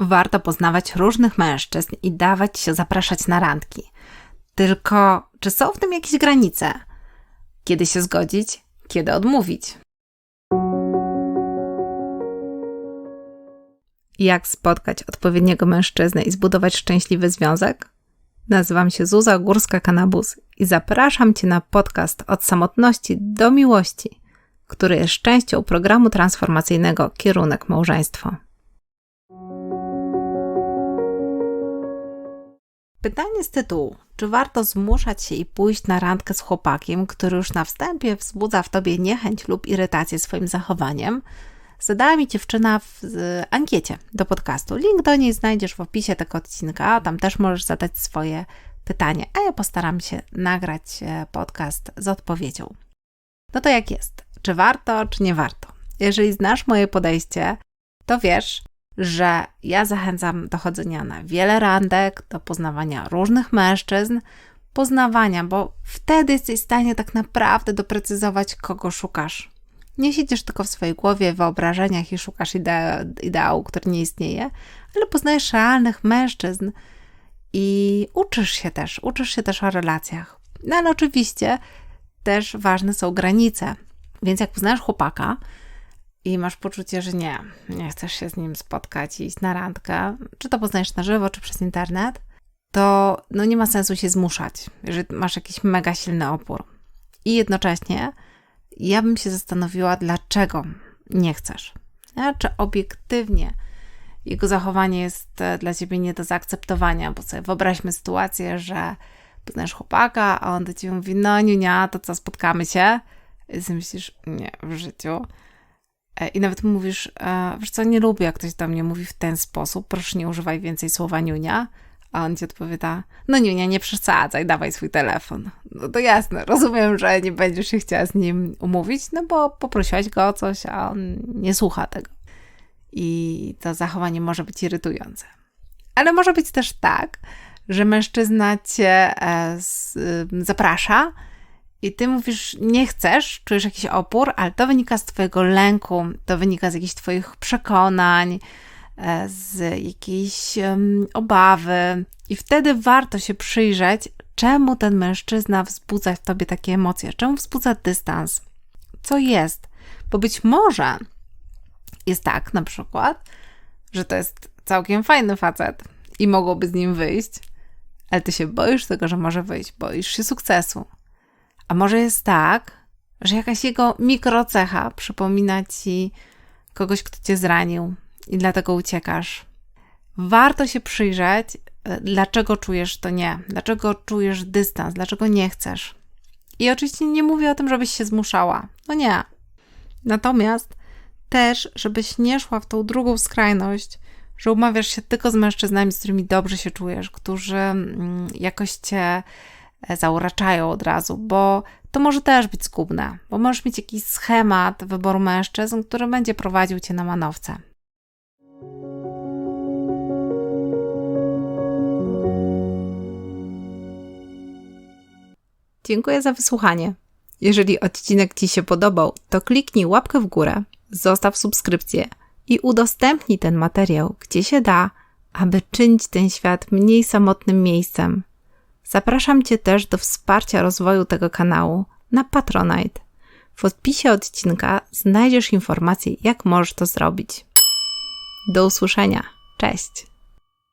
Warto poznawać różnych mężczyzn i dawać się zapraszać na randki. Tylko, czy są w tym jakieś granice? Kiedy się zgodzić, kiedy odmówić? Jak spotkać odpowiedniego mężczyznę i zbudować szczęśliwy związek? Nazywam się Zuza Górska-Kanabus i zapraszam Cię na podcast Od samotności do miłości, który jest częścią programu transformacyjnego Kierunek Małżeństwo. Pytanie z tytułu: czy warto zmuszać się i pójść na randkę z chłopakiem, który już na wstępie wzbudza w tobie niechęć lub irytację swoim zachowaniem? Zadała mi dziewczyna w ankiecie do podcastu. Link do niej znajdziesz w opisie tego odcinka. Tam też możesz zadać swoje pytanie, a ja postaram się nagrać e, podcast z odpowiedzią. No to jak jest? Czy warto, czy nie warto? Jeżeli znasz moje podejście, to wiesz, że ja zachęcam do chodzenia na wiele randek, do poznawania różnych mężczyzn, poznawania, bo wtedy jesteś w stanie tak naprawdę doprecyzować, kogo szukasz. Nie siedzisz tylko w swojej głowie, w wyobrażeniach i szukasz ide ideału, który nie istnieje, ale poznajesz realnych mężczyzn i uczysz się też, uczysz się też o relacjach. No ale oczywiście też ważne są granice. Więc jak poznajesz chłopaka, i masz poczucie, że nie, nie chcesz się z nim spotkać i iść na randkę, czy to poznajesz na żywo, czy przez internet, to no nie ma sensu się zmuszać, że masz jakiś mega silny opór. I jednocześnie ja bym się zastanowiła, dlaczego nie chcesz. Czy obiektywnie jego zachowanie jest e, dla ciebie nie do zaakceptowania, bo sobie wyobraźmy sytuację, że poznajesz chłopaka, a on do ciebie mówi, no nie, to co, spotkamy się? I myślisz, nie, w życiu. E, I nawet mówisz, e, wiesz co, nie lubię, jak ktoś do mnie mówi w ten sposób, proszę nie używaj więcej słowa niunia. A on ci odpowiada, no niunia, nie przesadzaj, dawaj swój telefon. No to jasne, rozumiem, że nie będziesz się chciała z nim umówić, no bo poprosiłaś go o coś, a on nie słucha tego. I to zachowanie może być irytujące. Ale może być też tak, że mężczyzna cię e, zaprasza, i ty mówisz, nie chcesz, czujesz jakiś opór, ale to wynika z twojego lęku, to wynika z jakichś twoich przekonań, e, z jakiejś um, obawy. I wtedy warto się przyjrzeć, czemu ten mężczyzna wzbudza w tobie takie emocje, czemu wzbudza dystans, co jest. Bo być może jest tak na przykład, że to jest całkiem fajny facet i mogłoby z nim wyjść, ale ty się boisz tego, że może wyjść, boisz się sukcesu a może jest tak, że jakaś jego mikrocecha przypomina ci kogoś, kto cię zranił i dlatego uciekasz. Warto się przyjrzeć, e, dlaczego czujesz to nie, dlaczego czujesz dystans, dlaczego nie chcesz. I oczywiście nie mówię o tym, żebyś się zmuszała. No nie. Natomiast też, żebyś nie szła w tą drugą skrajność, że umawiasz się tylko z mężczyznami, z którymi dobrze się czujesz, którzy mm, jakoś cię zauraczają od razu, bo to może też być zgubne, bo możesz mieć jakiś schemat wyboru mężczyzn, który będzie prowadził cię na manowce. Dziękuję za wysłuchanie. Jeżeli odcinek Ci się podobał, to kliknij łapkę w górę, zostaw subskrypcję i udostępnij ten materiał, gdzie się da, aby czynić ten świat mniej samotnym miejscem Zapraszam Cię też do wsparcia rozwoju tego kanału na Patronite. W odpisie odcinka znajdziesz informacje, jak możesz to zrobić. Do usłyszenia. Cześć!